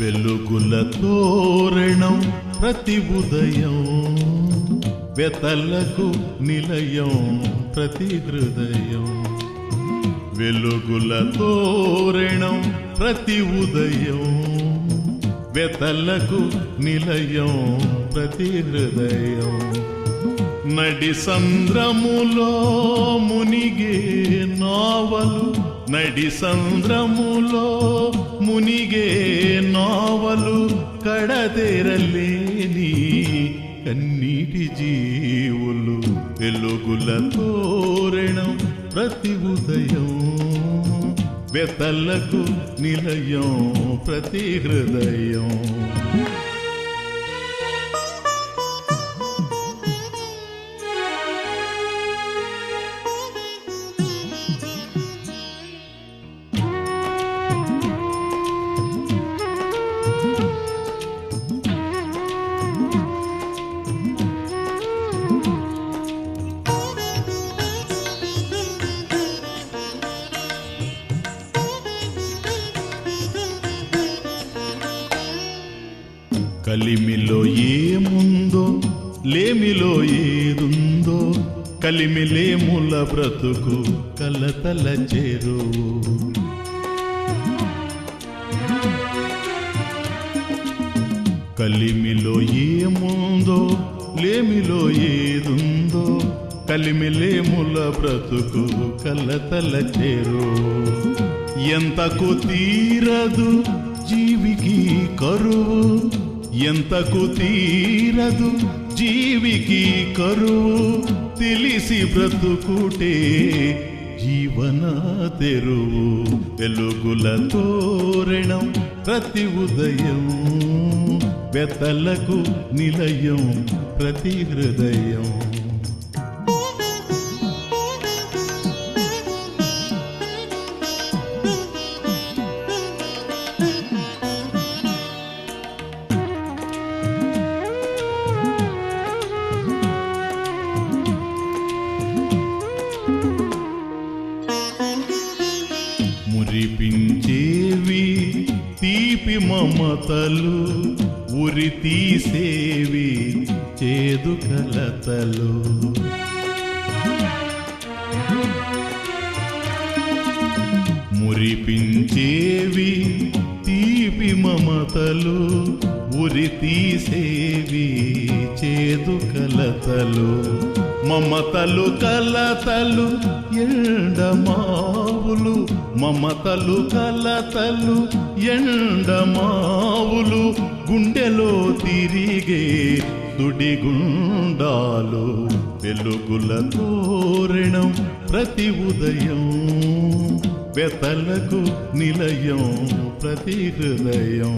వెలుగుల తోరణం ప్రతి ఉదయం. వెతలకు నిలయం ప్రతి హృదయం. వెలుగుల తోరణం ప్రతి ఉదయం. వెతలకు నిలయం ప్రతి హృదయం. నడి సంద్రములో మునిగే నావలు నడి సంద్రములో మునిగే నావలు కడతెరలే. కన్నీటి జీవులు తెలుగుల తోరణం ప్రతి ఉదయం. వెతలకు నిలయం ప్రతి హృదయం. కలిమిలో ఏముందో లేమిలో ఏదుందో కలిమిలేముల బ్రతుకు కలతల చేరు కలిమిలో ఏముందో లేమిలో ఏదుందో కలిమిలేముల బ్రతుకు కలతల చేరు ఎంతకు తీరదు జీవికి కరువు ఎంతకు తీరదు జీవికి కరువు తెలిసి బ్రతుకుటే జీవన తెరువు. వెలుగుల తోరణం ప్రతి ఉదయం వెతలకు నిలయం ప్రతి హృదయం. చేవి తీపి మమతలు ఉరి తీసేవి చేదు కలతలు. మురిపించేవి తీపి మమతలు ఉరి తీసేవి చేదు కలతలు. మమతలు కలతలు ఎండమావులు మమతలు కలతలు ఎండమావులు గుండెలో తిరిగే దుడిగుండాలు వెలుగుల తోరణం ప్రతి ఉదయం వెతలకు నిలయం ప్రతి హృదయం.